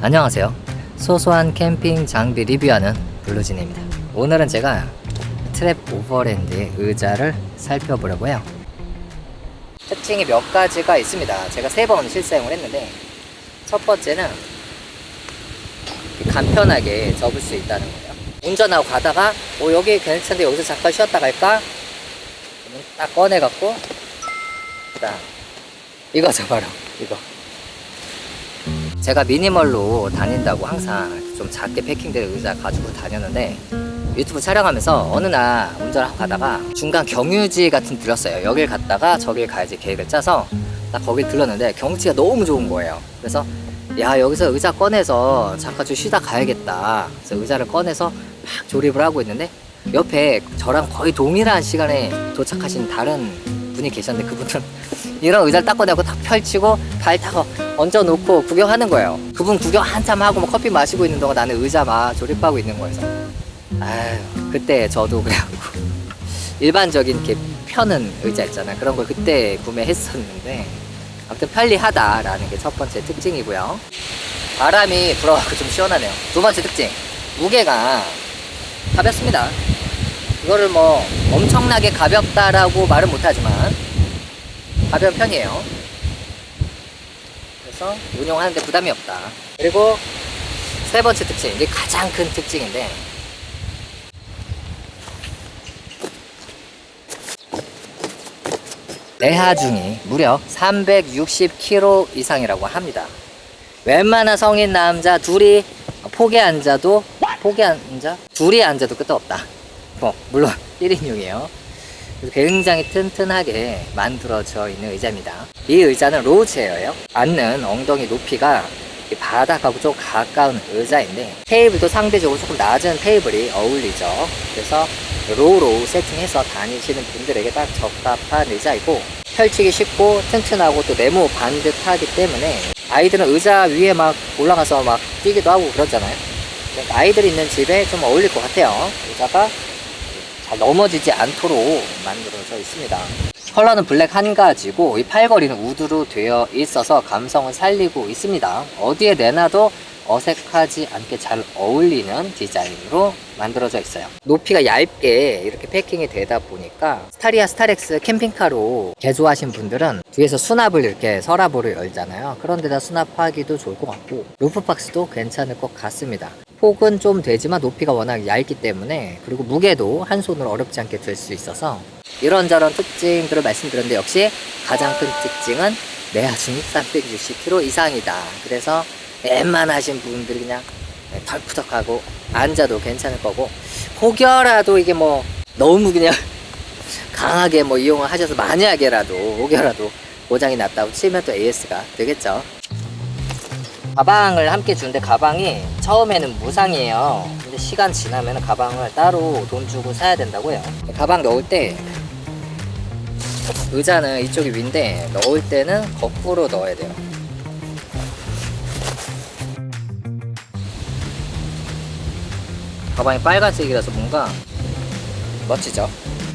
안녕하세요. 소소한 캠핑 장비 리뷰하는 블루진입니다. 오늘은 제가 트랩 오버랜드의 의자를 살펴보려고 해요. 특징이 몇 가지가 있습니다. 제가 세 번 실사용을 했는데 첫 번째는 간편하게 접을 수 있다는 거예요. 운전하고 가다가 어, 여기 괜찮은데 여기서 잠깐 쉬었다 갈까? 딱 꺼내갖고 딱 이거죠 바로 이거 제가 미니멀로 다닌다고 항상 좀 작게 패킹된 의자 가지고 다녔는데 유튜브 촬영하면서 어느 날 운전하고 가다가 중간 경유지 같은 데 들렸어요. 여길 갔다가 저길 가야지 계획을 짜서 딱 거길 들렀는데 경치가 너무 좋은 거예요. 그래서 야 여기서 의자 꺼내서 잠깐 좀 쉬다 가야겠다. 그래서 의자를 꺼내서 막 조립을 하고 있는데 옆에 저랑 거의 동일한 시간에 도착하신 다른 분이 계셨는데 그분은 이런 의자를 딱 꺼내고 딱 펼치고 발 타고 얹어놓고 구경하는 거예요. 그분 구경 한참 하고 뭐 커피 마시고 있는 동안 나는 의자 막 조립하고 있는 거여서 아유 그때 저도 그래갖고 일반적인 이렇게 펴는 의자 있잖아요. 그런 걸 그때 구매했었는데 아무튼 편리하다라는 게 첫 번째 특징이고요. 바람이 불어갖고 좀 시원하네요. 두 번째 특징 무게가 가볍습니다. 이거를 뭐 엄청나게 가볍다라고 말은 못하지만 가벼운 편이에요. 그래서 운용하는데 부담이 없다. 그리고 세 번째 특징, 이게 가장 큰 특징인데 내하중이 무려 360kg 이상이라고 합니다. 웬만한 성인 남자 둘이 포개 앉아도 포개 앉아 둘이 앉아도 끝도 없다. 뭐 물론 1인용이에요. 굉장히 튼튼하게 만들어져 있는 의자입니다. 이 의자는 로우 체어예요. 앉는 엉덩이 높이가 이 바닥하고 좀 가까운 의자인데 테이블도 상대적으로 조금 낮은 테이블이 어울리죠. 그래서 로우로우 세팅해서 다니시는 분들에게 딱 적합한 의자이고 펼치기 쉽고 튼튼하고 또 네모 반듯하기 때문에 아이들은 의자 위에 막 올라가서 막 뛰기도 하고 그러잖아요. 아이들 있는 집에 좀 어울릴 것 같아요. 의자가 잘 넘어지지 않도록 만들어져 있습니다. 컬러는 블랙 한 가지고 이 팔걸이는 우드로 되어 있어서 감성을 살리고 있습니다. 어디에 내놔도 어색하지 않게 잘 어울리는 디자인으로 만들어져 있어요. 높이가 얇게 이렇게 패킹이 되다 보니까 스타리아 스타렉스 캠핑카로 개조하신 분들은 뒤에서 수납을 이렇게 서랍으로 열잖아요. 그런 데다 수납하기도 좋을 것 같고 루프박스도 괜찮을 것 같습니다. 폭은 좀 되지만 높이가 워낙 얇기 때문에 그리고 무게도 한 손으로 어렵지 않게 들 수 있어서 이런저런 특징들을 말씀드렸는데 역시 가장 큰 특징은 내 하중이 360kg 이상이다. 그래서 웬만하신 분들이 그냥 덜푸덕하고 앉아도 괜찮을 거고 혹여라도 이게 뭐 너무 그냥 강하게 뭐 이용을 하셔서 만약에라도 혹여라도 고장이 났다고 치면 또 AS가 되겠죠. 가방을 함께 주는데 가방이 처음에는 무상이에요. 근데 시간 지나면 가방을 따로 돈 주고 사야 된다고 해요. 가방 넣을 때 의자는 이쪽이 위인데 넣을 때는 거꾸로 넣어야 돼요. 가방이 빨간색이라서 뭔가 멋지죠?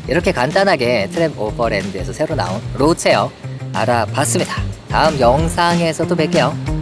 이렇게 간단하게 트랩 오버랜드에서 새로 나온 로체어 알아봤습니다. 다음 영상에서도 뵐게요.